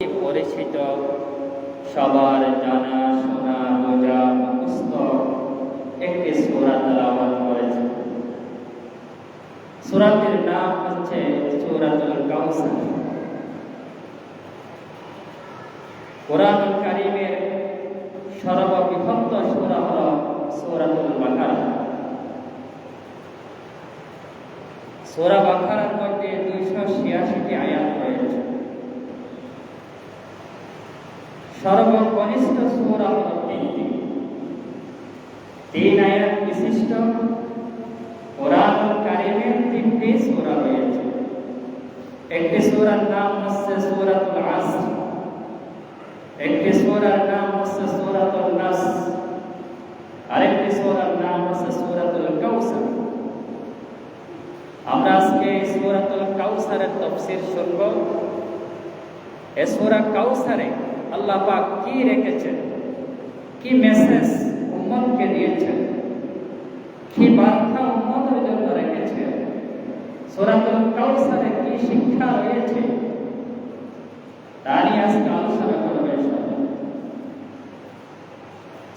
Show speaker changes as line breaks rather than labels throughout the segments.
পরিচিত সবার জানা শোনা বোঝা মুখস্থ একটি সূরা তেলাওয়াত করেছে। সূরাটির নাম হচ্ছে সূরাতুল কাউসার। কোরআনুল কারীমের সর্ববৃহৎ সূরা হল সূরাতুল বাকারা। সূরা বাকারার মধ্যে দুইশো ছিয়াশিটি আয়াত রয়েছে। সর্বকনিষ্ঠ সূরা হল তিনটি তিন আয়াত বিশিষ্ট কোরআনুল কারীমের তিনটি সূরা রয়েছে একটি সূরার নাম হচ্ছে সূরাতুল আসর একটি সূরার নাম হচ্ছে সূরাতুল নাস আরেকটি সূরার নাম হচ্ছে সূরাতুল কাউসার আমরা আজকে এই সূরাতুল কাউসারের তাফসীর শুনব এই সূরা কাউসারে আল্লাহ পাক কি রেখেছেন? কি মেসেজ উম্মতকে দিয়েছেন? কি বার্তা উম্মতের জন্য রেখেছেন? সূরাতুল কাউসারে কি শিক্ষা রয়েছে? তা নিয়ে আজকে আলোচনা করবে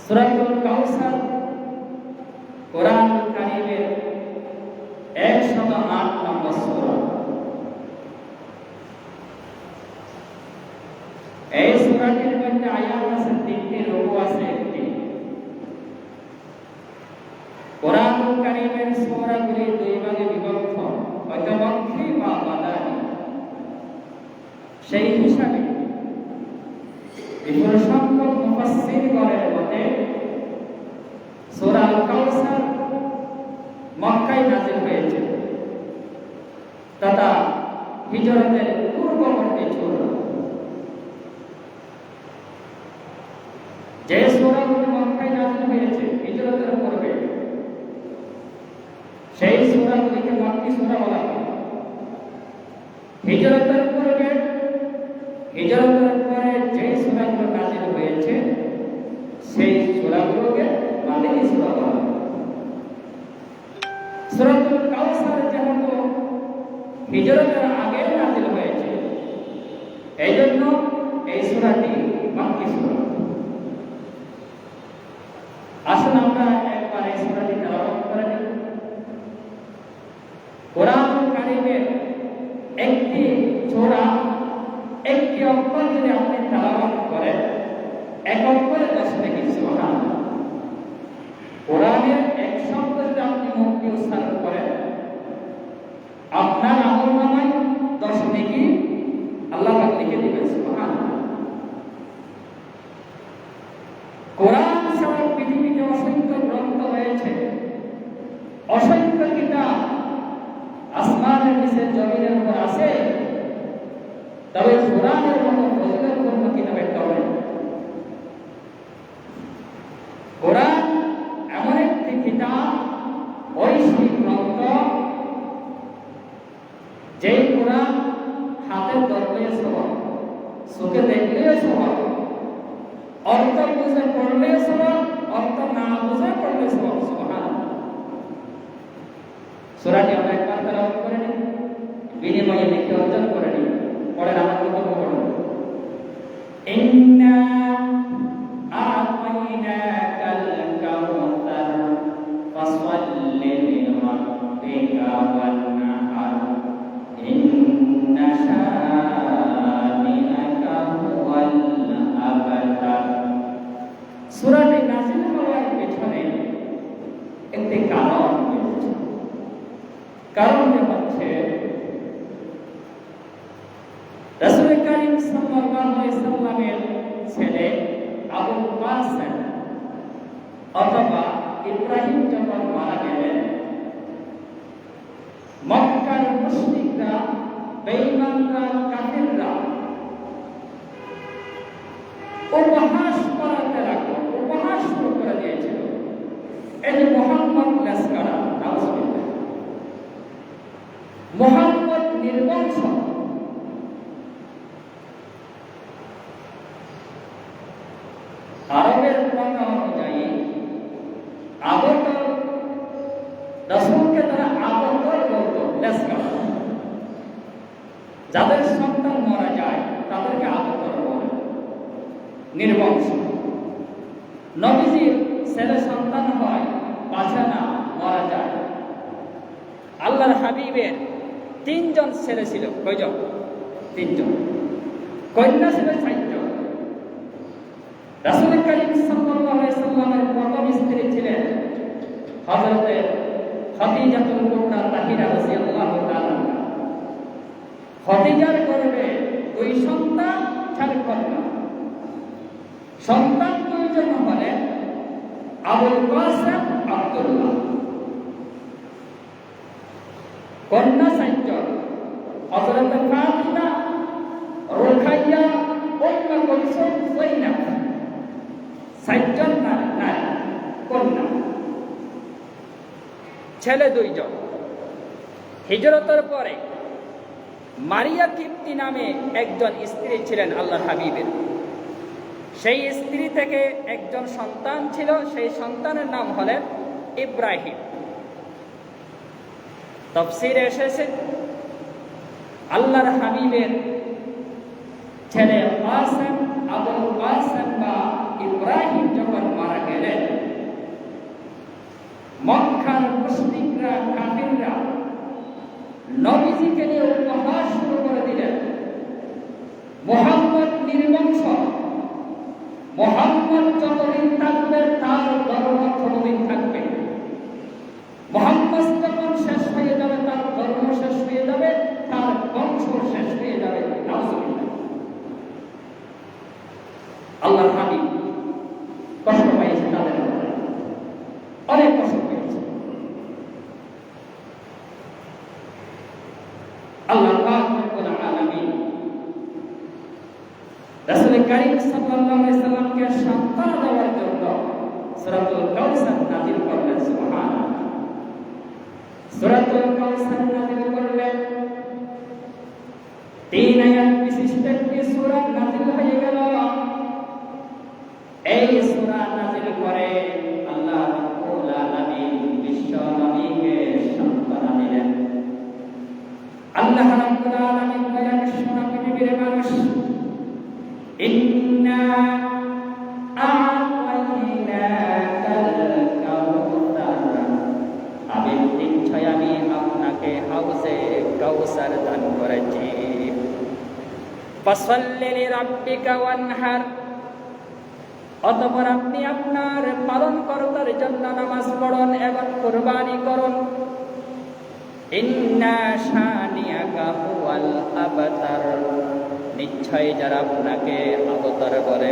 সূরাতুল কাউসার কোরআন কারীমের একশত আট নম্বর সূরা এই মধ্যে আয়াত আছে তিনটি রূপ আছে একটি কোরআন কারীমের সূরাগুলি দুই ভাগে বিভক্ত হয়তো মক্কি বা মাদানী সেই হিসাবে বিপুল সংখ্যক মুফাসসিরগণের মতে সূরা কাউসার মক্কায় নাজিল হয়েছে তথা হিজরতের পূর্ববর্তী সূরা যে হয়েছে হিজরতের পূর্বে সেই হিজরতের পূর্বে হিজরতের পরে যে সূরাগুলো নাজিল হয়েছে সেই সূরাগুলোকে মাদিনী সূরা বলা হয় সূরাতুল কাউসার যেহেতু হিজরতের আগে নাজিল হয়েছে এই জন্য এই সূরাটি মাক্কি সূরা আসুন আমরা একবার এই সূরাটি তেলাওয়াত করে নিই কোরআন কারীমের একটি সূরা একটি অক্ষর যদি আপনি তেলাওয়াত করেন এক অক্ষরে দশ নাকি সুবহানাল্লাহ কোরআনের এক শব্দ যদি আপনি মুখে উচ্চারণ করেন আপনার আমল নামায় দশ নাকি আল্লাহ পাক লিখে দিবেন সুবহানাল্লাহ কোরআন ছাড়া পৃথিবীতে অসংখ্য গ্রন্থ রয়েছে অসংখ্য কিতাব আসমানের নিচে জমিনের উপর আছে তবে কোরআনের মতো ফজিলতপূর্ণ কিতাব একটা হয় কোরআন এমন একটি কিতাব ঐশিক গ্রন্থ যেই হাতের হাতে ধরলে সবাব চোখে দেখলে সবাব অর্থ বুঝে পড়লে সবাব অর্থ না বুঝে পড়লে সবাব সুবহানাল্লাহ। সূরাটি আমরা একবার তেলাওয়াত করে নিই, বিনিময়ে নেকি অর্জন করে নিই, পরে আমার পড়ুন ইন্না রাসূল করিম সাল্লামের ছেলে আবু কাসেম অথবা ইব্রাহিম যখন মারা গেলেন, মক্কার মুশরিকরা, বেঈমানরা, কাফিররা উপহাস করাতে লাগল, উপহাস শুরু করে দিয়েছিল। এই মোহাম্মদ লেসকারা, নাউজুবিল্লাহ। মোহাম্মদ নির্বংশ আরবের কথা অনুযায়ী আবতর রসুলকে তারা আবতর বলতো লেসকা যাদের সন্তান মারা যায় তাদেরকে আবতর নির্বংশ নবীজির ছেলে সন্তান হয় বাঁচে না, মারা যায়। আল্লাহর হাবিবের তিনজন ছেলে ছিল। কয়জন? তিনজন। কন্যা ছিল চারজন। রাসুল করিম সাল্লামের প্রথম স্ত্রী ছিলেন হযরতে খাদিজাতুল কুবরা তাহিরা রাদিয়াল্লাহু তাআলা খদিজার গর্ভে দুই সন্তান সন্তান হলেন আবুল কাসেম আব্দুল্লাহ। কন্যা চারজন নারী নারী কন্যা ছেলে দুইজন। হিজরতের পরে মারিয়া কিপ্তি নামে একজন স্ত্রী ছিলেন আল্লাহ হাবিবের সেই স্ত্রী থেকে একজন সন্তান ছিল, সেই সন্তানের নাম হলেন ইব্রাহিম। তফসির এসেছে, আল্লাহর হাবিবের ছেলে কাসেম আবুল কাসেম বা ইব্রাহিম যখন মারা গেলেন, মক্কার মুসলিমরা কাফিররা নবীজিকে নিয়ে উপহাস শুরু করে দিলেন। মোহাম্মদ নির্বংশ মোহাম্মদ যতদিন থাকবে, তার ধর্ম ততদিন থাকবে। মোহাম্মদ যখন শেষ হয়ে যাবে, তার ধর্ম শেষ হয়ে যাবে, তার বংশ শেষ হয়ে যাবে। আল্লাহ হাবিব কষ্ট পাইছে তাদের ব্যাপারে। অনেক কষ্ট পেয়েছে আল্লাহ পাক রব্বুল আলামিন রাসূল কারীম সাল্লাল্লাহু আলাইহি সাল্লামকে সান্ত্বনা দেওয়ার জন্য সূরাতুল কাউসার নাযিল করলেন সুবহানাল্লাহ সূরাতুল কাউসার অতঃপর আপনি আপনার পালন কর্তার জন্য নামাজ পড়ুন এবং কুরবানি করুন। নিশ্চয় যারা আপনাকে অবতার করে।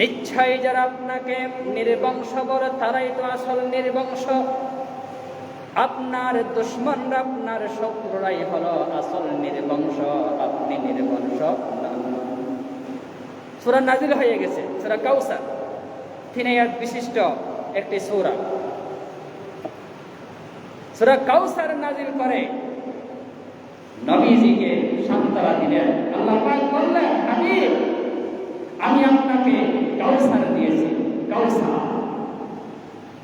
নিশ্চয় যারা আপনাকে নির্বংশ বলে তারাই তো আসল নির্বংশ। আপনার দুশ্মনরা আপনার শত্রুরাই হলো আসল নির্বংশ, আপনি নির্বংশ। সূরা নাজিল হয়ে গেছে, সূরা কাউসার। তিন আয়াত বিশিষ্ট একটি সূরা। সূরা কাউসার নাজিল করে নবীজিকে সান্ত্বনা দিলেন, আল্লাহ বললেন, হাবিব, আমি আপনাকে কাউসার দিয়েছি,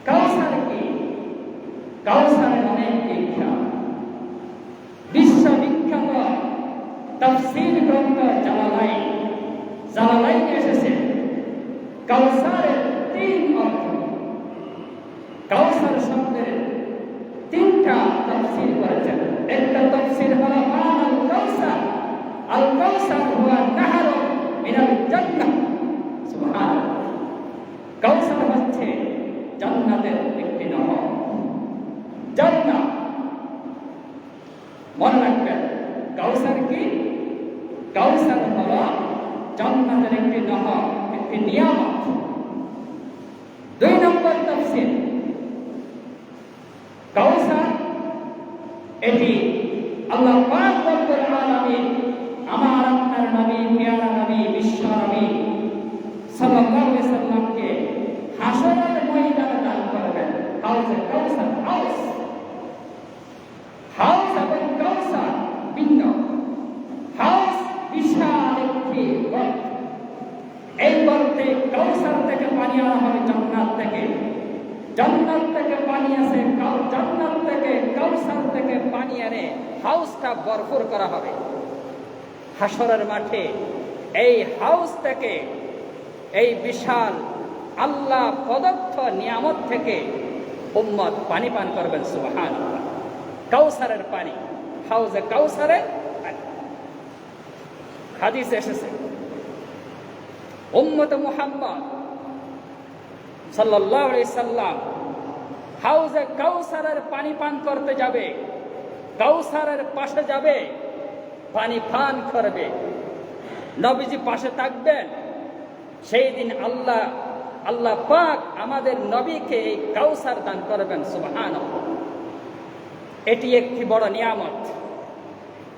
কাউসার কি কাউসার অনেক বিখ্যাত বিশ্ববিখ্যাত তফসিল গ্রন্থ জালালাইন। জালালাইন এসেছে। কাউসারের তিন অর্থ। কাউসার শব্দের তিনটা তফসির করেছেন। একটা তফসির হলো আল কাউসার আল কাউসার হুয়া নাহর মিনাল জান্নাহ সুবহানাল্লাহ কাউসার হচ্ছে জান্নাতের একটি নহর জান্নাত মনে রাখবেন কাউসার কি কাউসার হলো জান্নাতের একটি নহর একটি নিয়ামত দুই নম্বর তফসির কাউসার এটি আল্লাহ পাক রব্বুল আমার আপনার নবী, পেয়ারা নবী, বিশ্ব নবী সাল্লাল্লাহু আলাইহি হাসরের ময়দানে দান করবেন। হাউসে কাউসার, হাউস। হাউস এবং কাউসার ভিন্ন। হাউস বিশাল একটি গর্ত। এই গর্তে কাউসার থেকে পানি আনা হবে জান্নাত থেকে। জান্নাত থেকে পানি আসে জান্নাত থেকে কাউসার এনে হাউসটা ভরপুর করা হবে। হাসরের মাঠে এই হাউস থেকে, এই বিশাল আল্লাহ প্রদত্ত নিয়ামত থেকে উম্মত পানি পান করবেন সুবহান কাউসারের পানি, হাউজে কাউসারের পানি। হাদিস এসেছে। উম্মত মুহাম্মদ আলাইহি সাল্লাম হাউজে কাউসারের পানি পান করতে যাবে। কাউসারের পাশে যাবে, পানি পান করবে। নবীজি পাশে থাকবেন। সেই দিন আল্লাহ আল্লাহ পাক আমাদের নবীকে এই কাউসার দান করবেন সুবহান এটি একটি বড় নিয়ামত।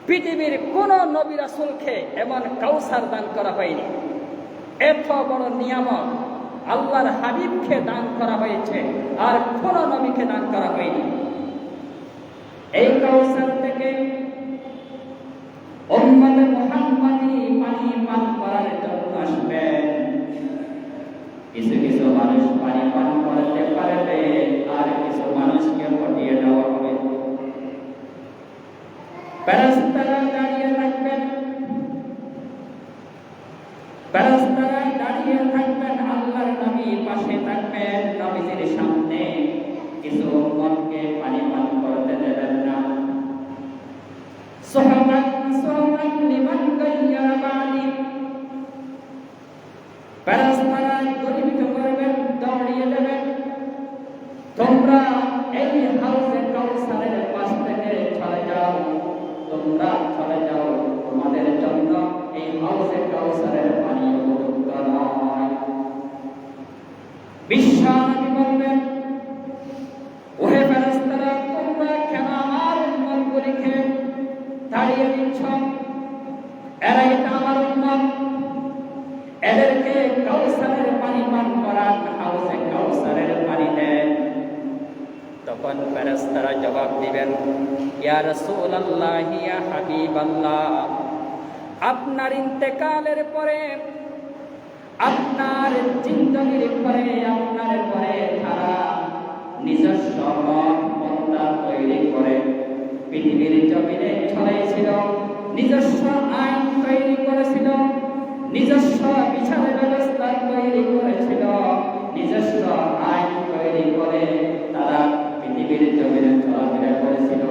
পৃথিবীর কোন নবী রাসূলকে এমন কাউসার দান করা হয়নি। এত বড় নিয়ামত আল্লাহর হাবিবকে দান করা হয়েছে, আর কোন নবীকে দান করা হয়নি। এই কাউসার থেকে উম্মতে মুহাম্মাদি পানি পান করার জন্য আসবেন কিছু কিছু মানুষ পানি পান করতে পারবে, আর কিছু মানুষকে পটিয়ে দেওয়া হবে। ফেরেশতারা বিশ্বানবী বলবেন ওহে ফেরেশতারা, তোমরা কেন আমার উম্মতগুলিকে তাড়িয়ে দিচ্ছ? এরাই তো আমার উম্মত। এদেরকে কাউসারের পানি পান করান হাউসে কাউসারের পানি দেন। তখন ফেরেশতারা জবাব দিবেন, ইয়া রাসূলুল্লাহ ইয়া হাবিবাল্লাহ, আপনার ইন্তেকালের পরে আপনার জিন্দগির পরে, আপনার পরে তারা নিজস্ব মত তৈরি করে। পৃথিবীর জমিনে ছড়াইছিল, নিজস্ব আইন তৈরি করেছিল, নিজস্ব বিচার ব্যবস্থা তৈরি করেছিল, নিজস্ব আইন তৈরি করে তারা পৃথিবীর জমিনে চলাফেরা করেছিল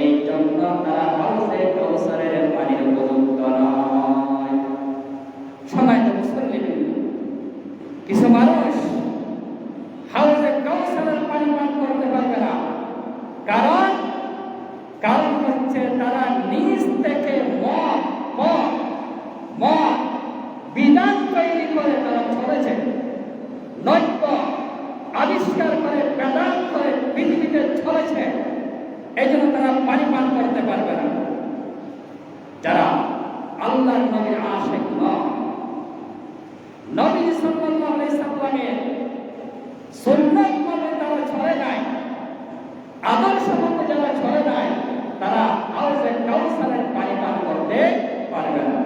এই জন্য তারা হাউসে কৌশলের পানির উপযুক্ত নয় সময় তো মুসলিম কিছু মানুষ হাউসে কৌশলের পানি পান করতে পারবে না কারণ কারণ হচ্ছে তারা নিজ থেকে মত মত মত বিধান তৈরি করে তারা চলেছে নৈক্য আবিষ্কার করে বেদান করে পৃথিবীতে চলেছে এই জন্য তারা পানি পান করতে পারবে না যারা আল্লাহর নবীর আশেক নয় নবী সাল্লাল্লাহু আলাইহি সাল্লামের সুন্নাত মতে তারা চলে যায় আদর্শ মতে যারা চলে যায় তারা হাউসে কাউসারের পানি পান করতে পারবে না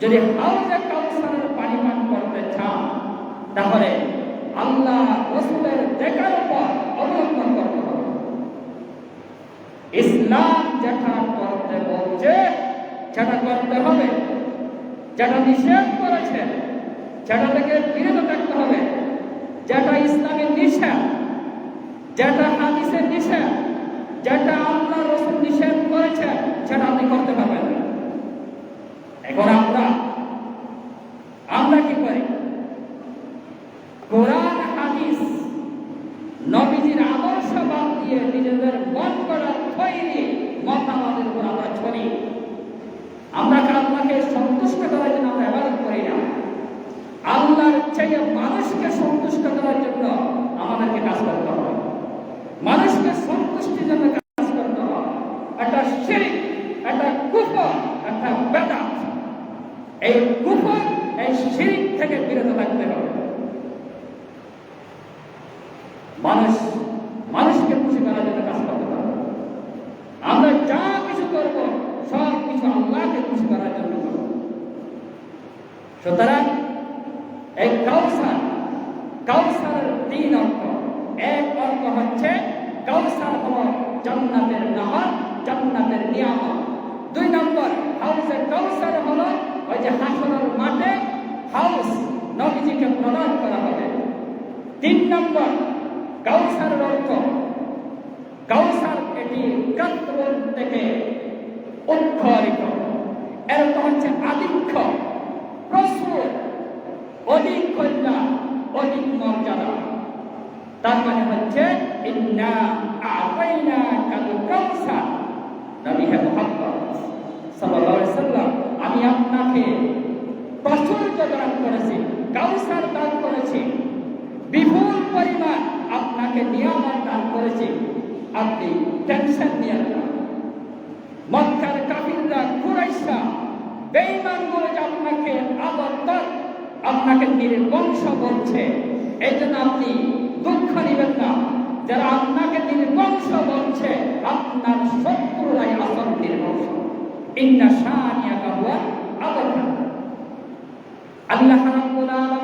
যদি হাউসে কাউসারের পানি পান করতে চান, তাহলে আল্লাহ রসুলের দেখার পর অবলম্বন করতে হবে। ইসলাম যেটা করতে বলছে, সেটা করতে হবে। যেটা নিষেধ করেছে, সেটা থেকে বিরত থাকতে হবে। যেটা ইসলামের নিষেধ, যেটা হাদিসের নিষেধ, যেটা আল্লাহ রসুল নিষেধ করেছে, সেটা আপনি করতে পারবেন এখন আমরা কি করি? কোরআন, হাদিস, নবীজির আদর্শ বাদ দিয়ে নিজেদের মন করা তৈরি মতামতের উপর আমরা ছড়ি। আমরা আল্লাহকে সন্তুষ্ট করার জন্য আমরা এবাদত করি না? আল্লাহর চেয়ে মানুষকে সন্তুষ্ট করার জন্য আমাদেরকে কাজ করতে হবে। মানুষকে সন্তুষ্টির জন্য কাজ করতে হবে। একটা শিরিক, একটা কুফর, একটা বেদাত। এই কুফর থেকে বিরত থাকতে হবে। মানুষ, মানুষকে খুশি করার জন্য কাজ করতে হবে আমরা যা কিছু করব, সব কিছু আল্লাহকে খুশি করার জন্য করব। সুতরাং এই কাউসার, কাউসারের তিন অর্থ। এক অর্থ হচ্ছে কাউসার হল জান্নাতের নহর, জান্নাতের নিয়ামত। দুই নম্বর, হাউসে কাউসার হল ওই যে হাসনের মাঠে হাউস নবীজিকে প্রদান করা হবে। তিন নম্বর কাউসারের অর্থ কাউসার এটি কান্তবন থেকে উৎখরিত। এরকম হচ্ছে আদিক্ষ, প্রচুর, অধিক কন্যা অধিক মর্যাদা। তার মানে হচ্ছে, ইন্না আতাইনা কাল কাউসার নবী হে মুহাম্মদ সাল্লাল্লাহু আলাইহি সাল্লাম আমি আপনাকে প্রাচুর্য দান করেছি কাউসার দান করেছি বিপুল পরিমাণ আপনাকে নিয়ামত দান করেছি আপনি টেনশন নিয়ে মক্কার কাফিররা কুরাইশা বেঈমানগুলো যে আপনাকে আবদ্ধ আপনাকে নির্বংশ বলছে। এই জন্য আপনি দুঃখ নেবেন না। যারা আপনাকে নির্বংশ বলছে, আপনার শত্রুরাই আসল নির্বংশ ইন্না শানিয়া কাহুয়া আবদ্ধ আল্লাহ রাব্বুল আলামিন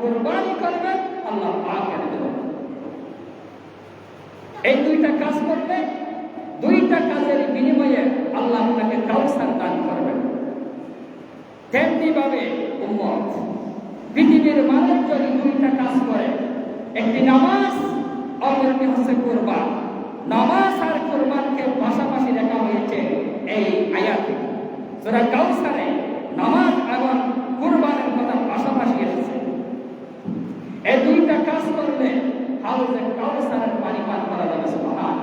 কুরবানি করবেন আল্লাহ জন্য এই দুইটা কাজ করবে, দুইটা কাজের বিনিময়ে আল্লাহ আপনাকে কাউসার দান করবেন। তেমনি ভাবে উম্মত, পৃথিবীর মানুষ যদি দুইটা কাজ করে, একটি নামাজ অপরটি হচ্ছে কোরবান। নামাজ আর কোরবানকে পাশাপাশি দেখা হয়েছে এই আয়াতে। সুরা কাউসারে নামাজ এবং কোরবানের কথা পাশাপাশি এসেছে এই দুইটা কাজ করলে হাউজে কাউসারের পানি পান করা যাবে, সুবহান।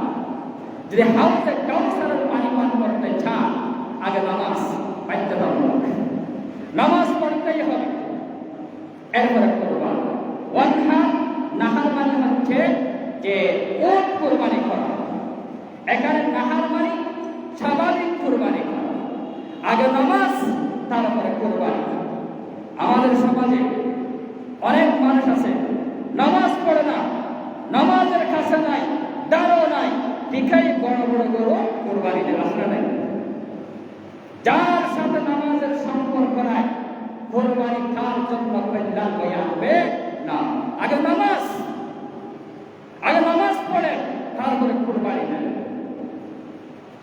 যদি হাউজে কাউসারের পানি পান করতে চান, আগে নামাজ বাধ্যতামূলক নামাজ পড়তেই হবে। এরপরে কোরবান। ওয়ানহা নাহার মানে হচ্ছে যে ওট কোরবানি করা। এখানে নাহার মানে স্বাভাবিক কোরবানি করা। আগে নামাজ, তারপরে কোরবানি। আমাদের অনেক মানুষ আছে। নামাজ পড়ে না, নামাজের কাছে নাই দাঁড়ো নাই, ভিখারি বড় বড় গরু কোরবানিতে আসলে নাই। যার সাথে নামাজের সম্পর্ক নাই, কোরবানি কার জন্য কল্যাণ বয়ে আনবে না। আগে নামাজ আগে নামাজ পড়ে তারপরে কোরবানি নেন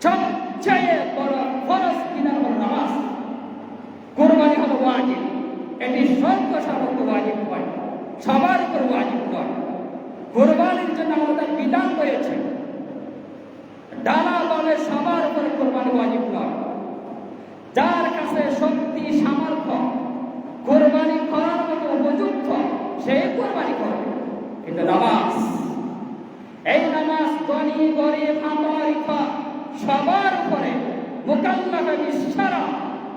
সবচেয়ে বড় ফরজ কিনা হল নামাজ কোরবানি হলো ওয়াজিব এটি সত্য সাপেক্ষ ওয়াজিব নয় সবার উপর ওয়াজিব নয় কোরবানির জন্য আমাদের বিধান রয়েছে ডানা বলে সবার উপরে কোরবানি ওয়াজিব নয় যার কাছে শক্তি সামর্থ্য কোরবানি করার মতো উপযুক্ত সে কোরবানি করবে কিন্তু নামাজ এই নামাজ ধনী গরিব আন্তরিক সবার উপরে মোকাল্লাফে বিশ্বরা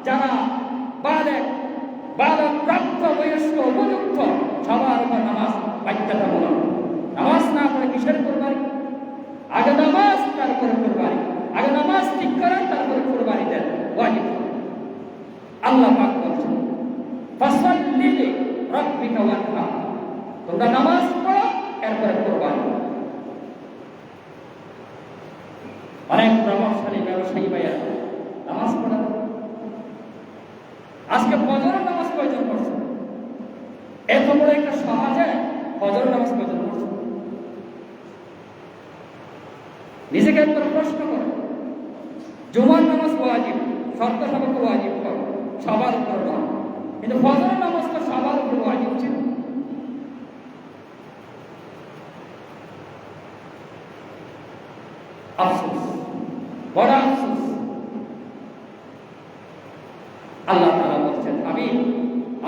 যারা বালেক বালক প্রাপ্ত বয়স্ক উপযুক্ত সবার উপর নামাজ বাধ্যতামূলক। নামাজ না পড়ে কিসের কোরবানি আগে নামাজ, তারপরে কোরবানি আগে নামাজ ঠিক করেন, তারপরে কোরবানি দেন। ওয়াজিব। আল্লাহ পাক বলছেন, ফাসাল্লি রাব্বিকা ওয়ানহার তোমরা নামাজ পড়ো, এরপরে কোরবানি অনেক প্রভাবশালী ব্যবসায়ী ভাইয়া নামাজ পড়া আজকে ফজর নামাজ কয়জন পড়ছে এত বড় একটা সমাজে ফজর নামাজ কয়জন পড়ছে নিজেকে একবার প্রশ্ন করো। জুমার নামাজ ওয়াজিব শর্ত সাপেক্ষ ওয়াজিব সবার উপর কিন্তু ফজর নামাজ তো সবার উপর ওয়াজিব ছিল আফসোস বড় আফসোস আল্লাহ তাআলা বলছেন আমি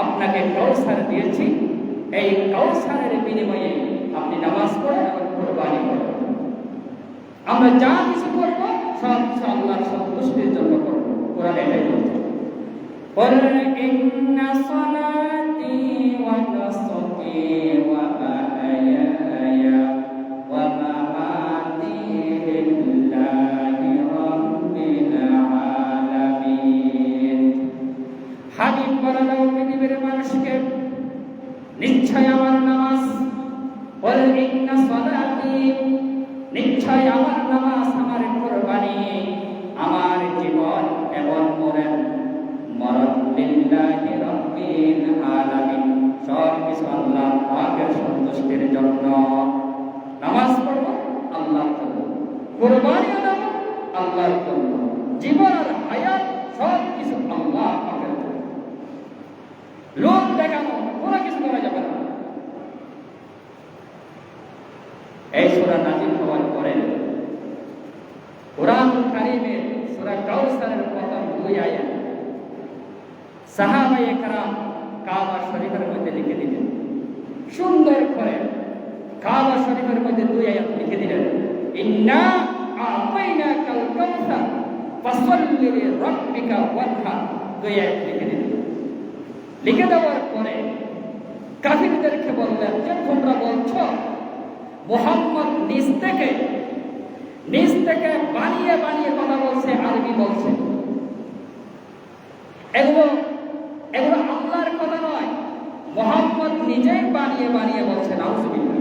আপনাকে কাউসার দিয়েছি এই কাউসারের বিনিময়ে আপনি নামাজ পড়েন এবং কোরবানি করেন আমরা যা কিছু করব সব কিছু আল্লাহর সন্তুষ্টির জন্য করব কোরআন এটাই বলছে قل إن صلاتي ونسكي ومحياي নিশ্চয় আমার নামাজ। বল ইন্না নামাজ আমার কোরবানি। আমার জীবন জীবন আর হায়াত সব কিছু আল্লাহ পাকের জন্য লোক দেখানো কোনো কিছু করা যাবে না এই সূরা নাজিল হওয়ার পরে কোরআন কারীমের সূরা কাউসারের প্রথম দুই আয়াত সাহাবায়ে একরাম কাবা শরীফের মধ্যে লিখে দিলেন। সুন্দর করে কাবা শরীফের মধ্যে দুই আয়াত লিখে দিলেন। ইন্না আতাইনাকাল কাউসার ফাসাল্লি লিরাব্বিকা ওয়ানহার দুই আয়াত লিখে দিলেন। লিখে দেওয়ার পরে কাফিরদেরকে বললেন, যে তোমরা বলছো, মোহাম্মদ নিজ থেকে নিজ থেকে বানিয়ে বানিয়ে কথা বলছে, আরবি বলছে। এগুলো এগুলো আল্লাহর কথা নয়। মোহাম্মদ নিজেই বানিয়ে বানিয়ে বলছেন আউজবিল্লাহ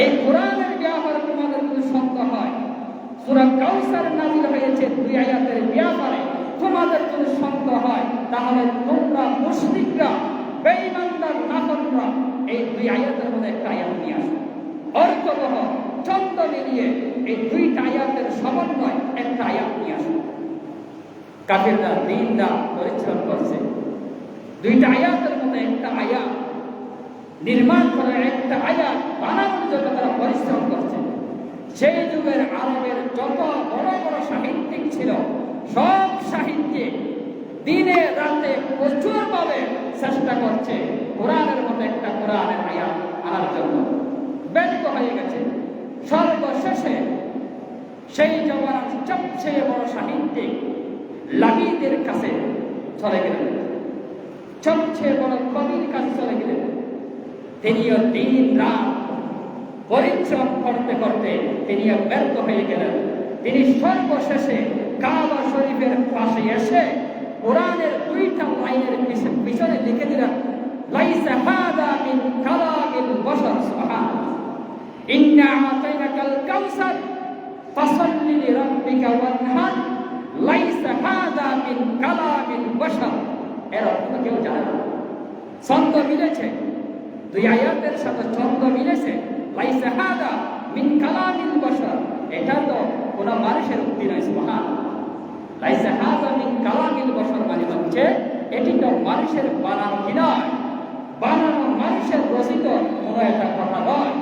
এই কোরআনের ব্যাপারে তোমাদের যদি সন্দেহ হয়? সূরা কাউসার নাজিল হয়েছে দুই আয়াতের ব্যাপারে তোমাদের যদি সন্দেহ হয়? তাহলে তোমরা মুশরিকরা, বেঈমানদার, নাফররা, এই দুই আয়াতের মধ্যে একটা আয়াত নিয়ে আসো। অর্থবহ, ছন্দ মিলিয়ে এই দুইটা আয়াতের সমন্বয় একটা আয়াত। কাফিররা দিন রাত পরিশ্রম করছে। দুইটা আয়াতের মধ্যে একটা আয়াত নির্মাণ করার একটা আয়াত বানানোর জন্য তারা পরিশ্রম করছে। সেই যুগের আরবের যত বড় বড় সাহিত্যিক ছিল, সব সাহিত্যে দিনে রাতে প্রচুর ভাবে চেষ্টা করছে কোরআনের মতো একটা কোরআনের আয়াত আনার জন্য। ব্যর্থ হয়ে গেছে। সর্বশেষে সেই জমানার সবচেয়ে বড় সাহিত্যিক লাবিদের কাছে চলে গেলেন। সবচেয়ে বড় কবির কাছে চলে গেলেন। তিনিও দিন রাত পরিশ্রম করতে করতে তিনিও ব্যর্থ হয়ে গেলেন। তিনি সর্বশেষে কাবা শরীফের পাশে এসে কোরআনের দুইটা লাইনের পিছ- পিছনে লিখে দিলেন, লাইসা হাদা মিন কালামিল বশর সুবহান ইন্না আতাইনাকাল কাউসার, ফাসাল্লি লিরাব্বিকা ওয়ানহার লাইসা হাদা মিন কালামিল বশর। এর অর্থ মিলেছে। দুই আয়াতের সাথে ছন্দ মিলেছে। লাইসা হাদা মিন কালামিল বশর। এটা তো কোন মানুষের উক্তি নয়, সুবহান। লাইসা হাদা মিন কালামিল বশর মানে হচ্ছে, এটি তো মানুষের বানানো কি বানানো মানুষের রচিত কোনো একটা কথা নয়।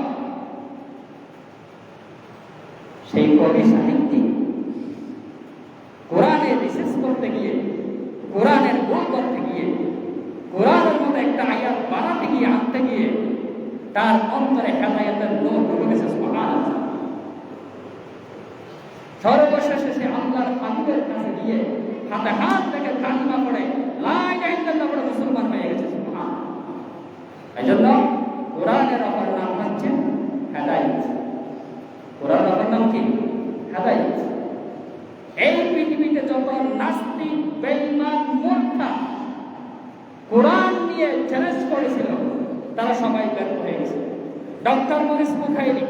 সেই কবি সাহিত্যিক কোরআনে রিসার্চ করতে গিয়ে, কোরআনের ভুল করতে গিয়ে, কোরআনের মতো একটা আয়াত বানাতে গিয়ে আনতে গিয়ে তার অন্তরে হেদায়তের নূর ঢুকে গেছে সুবহান সর্বশেষে সে আল্লাহর হাবিবের কাছে গিয়ে হাতে হাত রেখে কালিমা পড়ে, লা ইলাহা ইল্লাল্লাহ মুসলমান হয়ে গেছে সুবহান এই জন্য কোরআনের অপর নাম হচ্ছে হেদায়েত কোরআনের অপর নাম কি হেদায়েত এই নাস্তিক, বেঈমান, মূর্খা। কোরআন নিয়ে চ্যালেঞ্জ করেছিল, তারা সবাই ব্যর্থ হয়ে গেছে। ডক্টর মরিস মুখাইলি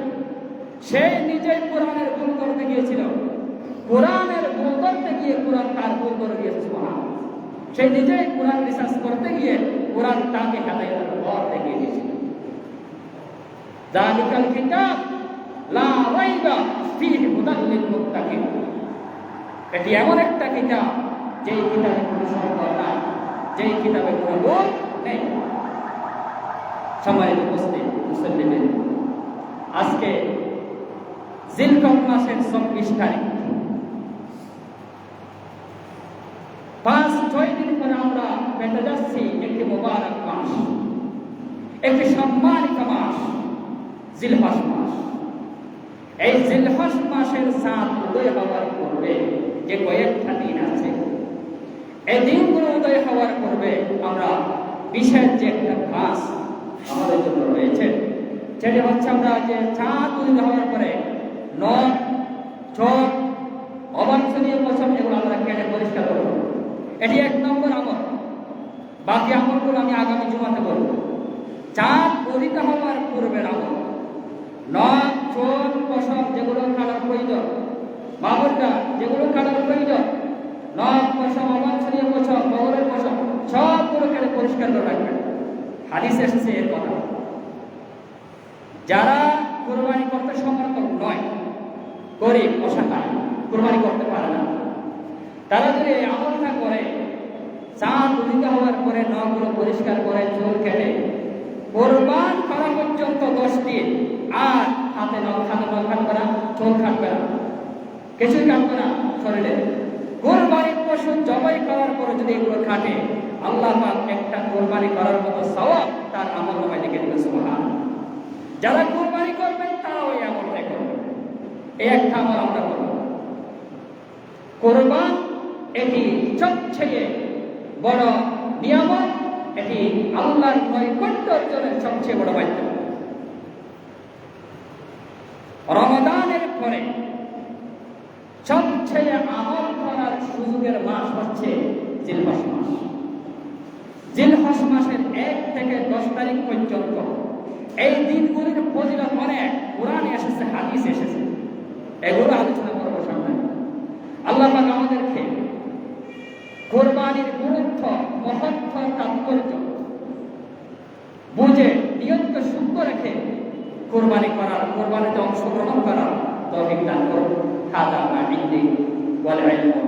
সে নিজেই কোরআনের ভুল করতে গিয়েছিল। কোরআনের ভুল করতে গিয়ে কোরআন তার ভুল করে দিয়েছে সুবহান সে নিজেই কোরআন রিসার্চ করতে গিয়ে কোরআন তাকে হেদায়েতের পথ দেখিয়ে দিয়েছিল। কিতাব, লা রাইবা ফীহি হুদাল লিল মুত্তাকিন। এটি এমন একটা কিতাব, যেই কিতাবে কোনো সন্দেহ নাই, যেই কিতাবে কোনো ভুল নেই। সম্মানিত উপস্থিত, মুসল্লিদের। আজকে জিলকত মাসের চব্বিশ তারিখ। পাঁচ, ছয় দিন পরে আমরা পেতে যাচ্ছি একটি মোবারক মাস। একটি সম্মানিত মাস জিলহাস মাস। এই জিলহাস মাসের সাত উদয় হওয়ার পূর্বে যে কয়েকটা দিন আছে। এই দিনগুলো উদয় হওয়ার পূর্বে আমরা বিশেষ যে একটা কাজ আমাদের জন্য রয়েছে, সেটি হচ্ছে আমরা যে চাঁদ উদিত হওয়ার পরে নখ, চোখ, অবাঞ্ছনীয় পছন্দ এগুলো আমরা কেটে পরিষ্কার করব। এটি এক নম্বর আমল। বাকি আমলগুলো আমি আগামী জুমাতে বলব। চাঁদ উদিত হওয়ার পূর্বের আমল। নখ, চোখ, পশম যেগুলো কাটার প্রয়োজন মামুরটা যেগুলো কাটার প্রয়োজন, নখ, পশম, অবাঞ্ছনীয় পশম, বগলের পশম সবগুলো কেটে পরিষ্কার করে রাখবেন। হাদিস এসেছে এর কথা। যারা কোরবানি করতে সমর্থ নয়, গরিব, অসহায়, কোরবানি করতে পারে না। তারা যদি এই আমলটা করে, চাঁদ উদিত হওয়ার পরে নখগুলো পরিষ্কার করে, চুল কেটে, কোরবান করা পর্যন্ত দশ দিন, আর হাতে নখ হাতে নখ কাটবে না, চুল কাটবে না। কিছুই কাটবে না শরীরে কোরবানির পশু জবাই করার পরে যদি এগুলো কাটে আল্লাহ পাক একটা কোরবানি করার মতো সওয়াব তার আমল নামায় লিখে দিবে সুবহান যারা কোরবানি করবেন তারা ওই আমলটাই করবেন। এই একটা আমল আমরা করব। কোরবান এটি সবচেয়ে বড় নিয়ামত, এটি আল্লাহর নৈকট্য অর্জনের সবচেয়ে বড় মাধ্যম রমদানের পরে সবচেয়ে আমল করার সুযোগের মাস হচ্ছে জিলহস মাস। জিলহস মাসের এক থেকে দশ তারিখ পর্যন্ত এই দিনগুলির ফজিলত অনেক। কোরআনে এসেছে, হাদিস এসেছে। এগুলো আলোচনা করব সামনে। আল্লাহ আমাদেরকে কোরবানির গুরুত্ব, মহত্ব, তাৎপর্য বুঝে নিয়ন্ত শুদ্ধ রেখে কোরবানি করার, কোরবানিতে অংশগ্রহণ করার তৌফিক দান করুন। হাদা মা والعلم